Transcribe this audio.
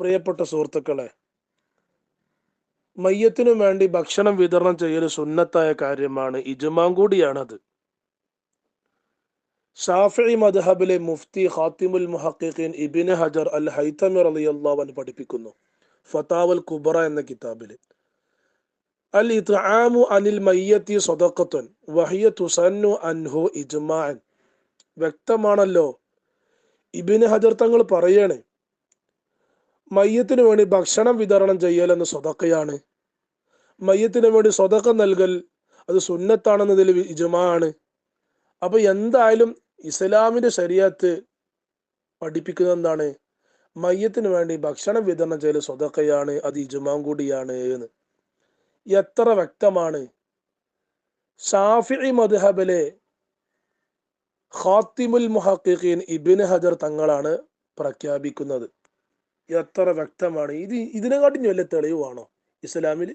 പ്രിയപ്പെട്ട സുഹൃത്തുക്കളെ മയ്യത്തിനു വേണ്ടി ഭക്ഷണം വിതരണം ചെയ്യൽ സുന്നത്തായ കാര്യമാണ്. ഇജുമാം കൂടിയാണത്. ഷാഫി മദ്ഹബിലെ മുഫ്തി ഖാത്തിമുൽ മുഹഖിഖീൻ ഇബിന് ഹജർ അൽ റളിയല്ലാഹു അൻഹു പഠിപ്പിക്കുന്നു. ഫതാവൽ കുബറ എന്ന കിതാബിൽ അൽ ഇത്ആമു അനിൽ മയ്യത്തി സദഖത്തുൻ വഹിയ തുസന്നു അൻഹു ഇജുമാൻ. വ്യക്തമാണല്ലോ ഇബിന് ഹജർ തങ്ങൾ പറയാണ് മയ്യത്തിന് വേണ്ടി ഭക്ഷണം വിതരണം ചെയ്യൽ എന്ന സ്വതക്കയാണ്. മയ്യത്തിന് വേണ്ടി സ്വതക്ക നൽകൽ അത് സുന്നത്താണെന്നതിൽ ഇജമാണ് അപ്പൊ എന്തായാലും ഇസ്ലാമിന്റെ ശരീരത്ത് പഠിപ്പിക്കുന്നത് എന്താണ്? മയ്യത്തിന് വേണ്ടി ഭക്ഷണം വിതരണം ചെയ്യൽ സ്വതക്കയാണ് അത് ഇജുമാൻ കൂടിയാണ് എന്ന്. എത്ര വ്യക്തമാണ്? ഷാഫി മദ്ഹബിലെ ഖാത്തിമുൽ മുഹഖിഖീൻ ഇബിൻ ഹജർ തങ്ങളാണ് പ്രഖ്യാപിക്കുന്നത്. എത്ര വ്യക്തമാണ്? ഇത് ഇതിനെക്കാട്ടിനും വലിയ തെളിവാണോ ഇസ്ലാമിൽ